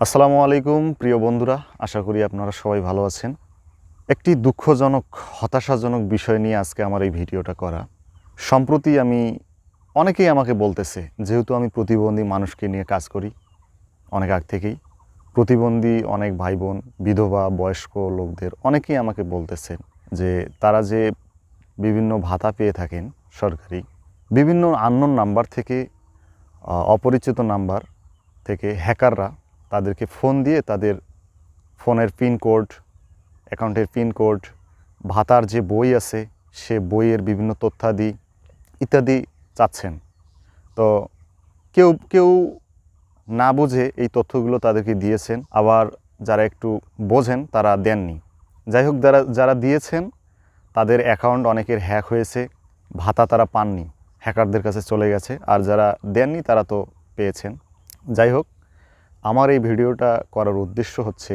আসসালামু আলাইকুম, প্রিয় বন্ধুরা। আশা করি আপনারা সবাই ভালো আছেন। একটি দুঃখজনক, হতাশাজনক বিষয় নিয়ে আজকে আমার এই ভিডিওটা করা। সম্প্রতি আমি, অনেকেই আমাকে বলতেছে, যেহেতু আমি প্রতিবন্ধী মানুষকে নিয়ে কাজ করি, অনেক আগ থেকেই, প্রতিবন্ধী অনেক ভাই বোন বিধবা, বয়স্ক লোকদের অনেকেই আমাকে বলতেছেন যে, তারা যে বিভিন্ন ভাতা পেয়ে থাকেন সরকারি, বিভিন্ন আননোন নাম্বার থেকে অপরিচিত নাম্বার থেকে হ্যাকাররা তাদেরকে ফোন দিয়ে তাদের ফোনের পিন কোড অ্যাকাউন্টের পিন কোড ভাতার যে বই আছে, সে বইয়ের বিভিন্ন তথ্যাদি ইত্যাদি চাচ্ছেন। তো কেউ কেউ না বুঝে এই তথ্যগুলো তাদেরকে দিয়েছেন, আবার যারা একটু বোঝেন তারা দেননি। যাই হোক, যারা যারা দিয়েছেন, তাদের অ্যাকাউন্ট অনেকের হ্যাক হয়েছে, ভাতা তারা পাননি, হ্যাকারদের কাছে চলে গেছে, আর যারা দেননি তারা তো পেয়েছেন। যাই হোক আমার এই ভিডিওটা করার উদ্দেশ্য হচ্ছে,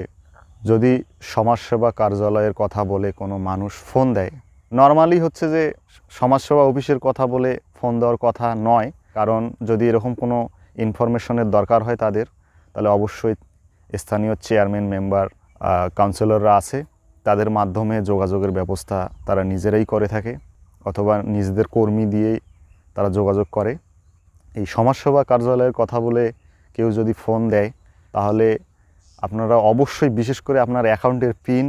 যদি সমাজসেবা কার্যালয়ের কথা বলে কোনো মানুষ ফোন দেয় নর্মালি হচ্ছে যে সমাজসেবা অফিসের কথা বলে ফোন দেওয়ার কথা নয়, কারণ যদি এরকম কোনো ইনফরমেশনের দরকার হয় তাদের, তাহলে অবশ্যই স্থানীয় চেয়ারম্যান মেম্বার কাউন্সিলররা আছে, তাদের মাধ্যমে যোগাযোগের ব্যবস্থা তারা নিজেরাই করে থাকে, অথবা নিজেদের কর্মী দিয়েই তারা যোগাযোগ করে। এই সমাজসেবা কার্যালয়ের কথা বলে কেউ যদি ফোন দেয় তাহলে আপনারা অবশ্যই বিশেষ করে আপনার অ্যাকাউন্টের পিন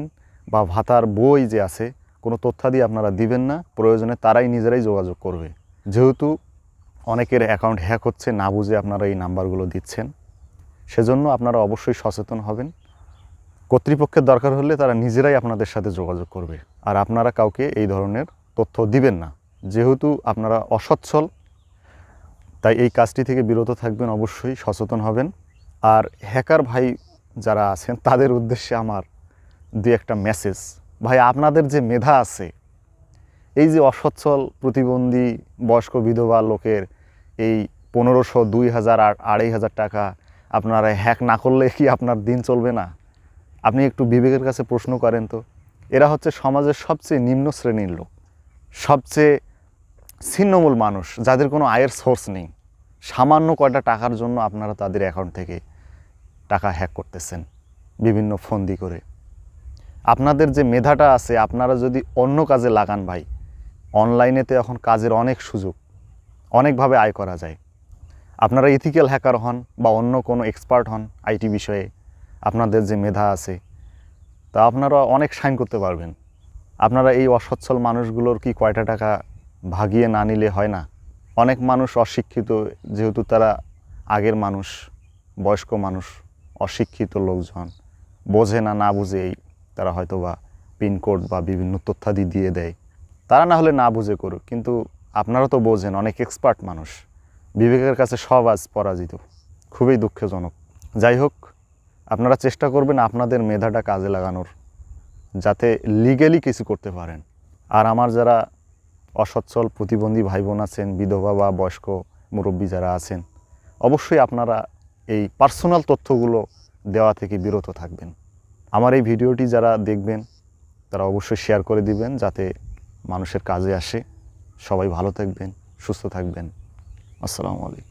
বা ভাতার বই যে আছে, কোনো তথ্যাদি আপনারা দিবেন না, প্রয়োজনে তারাই নিজেরাই যোগাযোগ করবে। যেহেতু অনেকের অ্যাকাউন্ট হ্যাক হচ্ছে, না বুঝে আপনারা এই নাম্বারগুলো দিচ্ছেন, সেজন্য আপনারা অবশ্যই সচেতন হবেন। কর্তৃপক্ষের দরকার হলে তারা নিজেরাই আপনাদের সাথে যোগাযোগ করবে, আর আপনারা কাউকে এই ধরনের তথ্য দিবেন না। যেহেতু আপনারা অসচ্ছল, তাই এই কাজটি থেকে বিরত থাকবেন, অবশ্যই সচেতন হবেন। আর হ্যাকার ভাই যারা আছেন, তাদের উদ্দেশ্যে আমার দু একটা মেসেজ ভাই, আপনাদের যে মেধা আছে, এই যে অসচ্ছল প্রতিবন্ধী বয়স্ক বিধবা লোকের এই পনেরোশো দুই হাজার আড়াই হাজার টাকা আপনারা হ্যাক না করলে কি আপনার দিন চলবে না? আপনি একটু বিবেকের কাছে প্রশ্ন করেন তো। এরা হচ্ছে সমাজের সবচেয়ে নিম্ন শ্রেণির লোক, সবচেয়ে ছিন্নমূল মানুষ, যাদের কোনো আয়ের সোর্স নেই। সামান্য কয়টা টাকার জন্য আপনারা তাদের অ্যাকাউন্ট থেকে টাকা হ্যাক করতেছেন, বিভিন্ন ফন্দি করে। আপনাদের যে মেধাটা আছে, আপনারা যদি অন্য কাজে লাগান ভাই অনলাইনেতে এখন কাজের অনেক সুযোগ, অনেকভাবে আয় করা যায়। আপনারা ইথিক্যাল হ্যাকার হন বা অন্য কোনো এক্সপার্ট হন আইটি বিষয়ে, আপনাদের যে মেধা আছে, তা আপনারা অনেক সাইন করতে পারবেন। আপনারা এই অসচ্ছল মানুষগুলোর কি কয়টা টাকা ভাগিয়ে না নিলে হয় না? অনেক মানুষ অশিক্ষিত, যেহেতু তারা আগের মানুষ, বয়স্ক মানুষ। অশিক্ষিত লোকজন। বোঝে না না বুঝেই তারা হয়তো বা পিনকোড বা বিভিন্ন তথ্যাদি দিয়ে দেয়। তারা না হলে না বুঝে করুক, কিন্তু আপনারা তো বোঝেন, অনেক এক্সপার্ট মানুষ। বিবেকের কাছে সব আজ পরাজিত, খুবই দুঃখজনক। যাই হোক, আপনারা চেষ্টা করবেন আপনাদের মেধাটা কাজে লাগানোর, যাতে লিগেলি কিছু করতে পারেন। আর আমার যারা অসচ্ছল প্রতিবন্ধী ভাই বোন আছেন, বিধবা বা বয়স্ক মুরব্বী যারা আছেন, অবশ্যই আপনারা এই পার্সোনাল তথ্যগুলো দেওয়া থেকে বিরত থাকবেন। আমার এই ভিডিওটি যারা দেখবেন, তারা অবশ্যই শেয়ার করে দিবেন যাতে মানুষের কাজে আসে। সবাই ভালো থাকবেন, সুস্থ থাকবেন। আসসালামু আলাইকুম।